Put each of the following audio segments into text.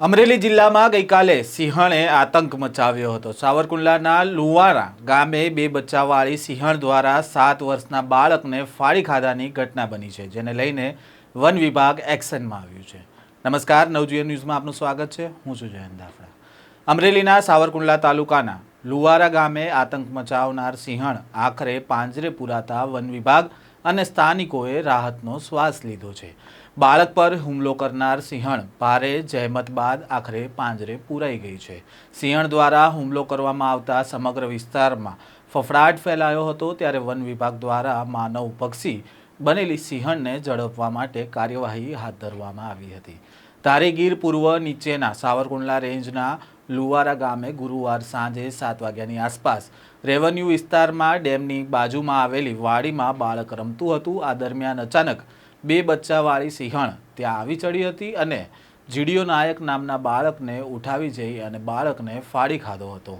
અમરેલી જિલ્લામાં ગઈકાલે સિંહણે આતંક મચાવ્યો હતો. સાવરકુંડલાના લુવારા ગામે બે બચ્ચાવાળી સિંહણ દ્વારા સાત વર્ષના બાળકને ફાળી ખાધાની ઘટના બની છે, જેને લઈને વન વિભાગ એક્શનમાં આવ્યું છે. નમસ્કાર, નવજીવન ન્યૂઝમાં આપનું સ્વાગત છે. હું છું જયંત દાફડા. અમરેલીના સાવરકુંડલા તાલુકાના લુવારા ગામે આતંક મચાવનાર સિંહણ આખરે પાંજરે પુરાતા વન વિભાગ અને સ્થાનિકોએ રાહતનો શ્વાસ લીધો છે. બાળક પર હુમલો કરનાર સિંહણ ભારે જહેમત બાદ આખરે પાંજરે પૂરાઈ ગઈ છે. સિંહણ દ્વારા હુમલો કરવામાં આવતા સમગ્ર વિસ્તારમાં ફફડાટ ફેલાયો હતો ત્યારે વન વિભાગ દ્વારા માનવ પક્ષી બનેલી સિંહણને ઝડપવા માટે કાર્યવાહી હાથ ધરવામાં આવી હતી. તારેગીર પૂર્વ નીચેના સાવરકુંડલા રેન્જના લુવારા ગામે ગુરુવાર સાંજે સાત વાગ્યાની આસપાસ રેવન્યુ વિસ્તારમાં ડેમની બાજુમાં આવેલી વાડીમાં બાળક રમતું હતું. આ દરમિયાન અચાનક બે બચ્ચાવાળી સિંહણ ત્યાં આવી ચડી હતી અને જીડીઓ નાયક નામના બાળકને ઉઠાવી જઈ અને બાળકને ફાડી ખાધો હતો.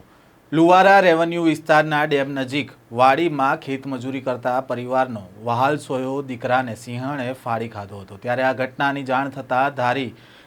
લુવારા રેવન્યુ વિસ્તારના ડેમ નજીક વાડીમાં ખેતમજૂરી કરતા પરિવારનો વહાલ સોયો, દીકરાને સિંહણે ફાડી ખાધો હતો. ત્યારે આ ઘટનાની જાણ થતાં ધારી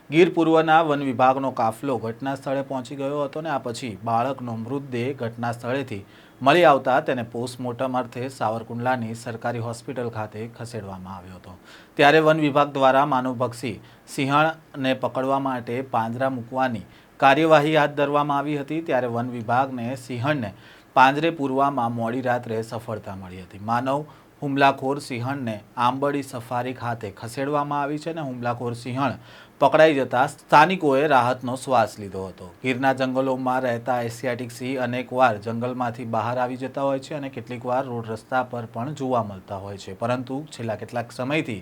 ગીર પૂર્વના વન વિભાગનો કાફલો ઘટના સ્થળે પહોંચી ગયો હતો ને આ પછી બાળકનો મૃતદેહ ઘટના સ્થળેથી મળી આવતા તેને પોસ્ટમોર્ટમ અર્થે સાવરકુંડલાની સરકારી હોસ્પિટલ ખાતે ખસેડવામાં આવ્યો હતો. ત્યારે વન વિભાગ દ્વારા માનવભક્ષી સિંહણને પકડવા માટે પાંજરા મૂકવાની કાર્યવાહી હાથ ધરવામાં આવી હતી, ત્યારે વન વિભાગને સિંહણને પાંજરે પૂરવામાં મોડી રાત્રે સફળતા મળી હતી. માનવ હુમલાખોર સિંહણને આંબડી સફારી ખાતે ખસેડવામાં આવી છે અને હુમલાખોર સિંહણ પકડાઈ જતા સ્થાનિકોએ રાહતનો શ્વાસ લીધો હતો. ગીરના જંગલોમાં રહેતા એશિયાટિક સિંહ અનેકવાર જંગલમાંથી બહાર આવી જતા હોય છે અને કેટલીકવાર રોડ રસ્તા પર પણ જોવા મળતા હોય છે. પરંતુ છેલ્લા કેટલાક સમયથી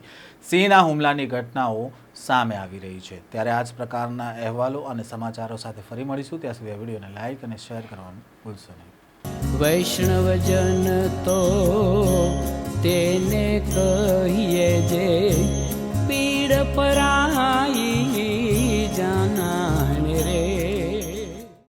સિંહના હુમલાની ઘટનાઓ સામે આવી રહી છે. ત્યારે આ જ પ્રકારના અહેવાલો અને સમાચારો સાથે ફરી મળીશું. ત્યાં સુધી આ વિડીયોને લાઇક અને શેર કરવાનું ભૂલશો નહીં. વૈષ્ણવજન તો તેને કહીએ જે